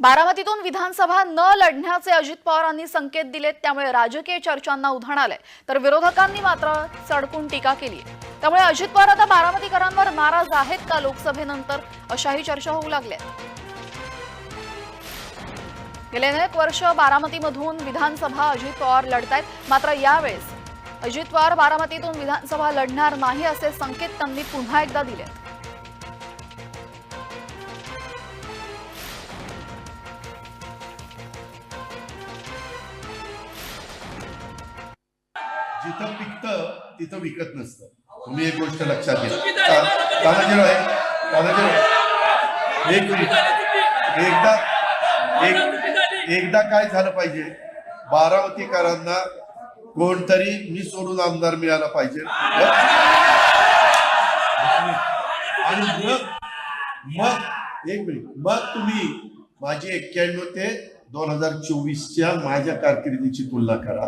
बारामतीतून विधानसभा न लढण्याचे अजित पवारांनी संकेत दिलेत त्यामुळे राजकीय चर्चांना उधाण आलंय. तर विरोधकांनी मात्र सडकून टीका केली त्यामुळे अजित पवार आता बारामतीकरांवर नाराज आहेत का लोकसभेनंतर? अशाही चर्चा होऊ लागल्या गेले अनेक वर्ष बारामतीमधून विधानसभा अजित पवार लढतायत. मात्र यावेळेस अजित पवार बारामतीतून विधानसभा लढणार नाही असे संकेत त्यांनी पुन्हा एकदा दिले जिथं पिकतं तिथं विकत नसतं. तुम्ही एक गोष्ट लक्षात घ्या. तानाजीराव आहे. तानाजीराव एक मिनिट. एकदा एक एकदा काय झालं पाहिजे? बारामतीकरांना कोणतरी मी सोडून आमदार मिळाला पाहिजे. आणि मग मग एक मिनिट. मग तुम्ही माझी एक्क्याण्णव ते दोन हजार चोवीसच्या माझ्या कारकिर्दीची तुलना करा.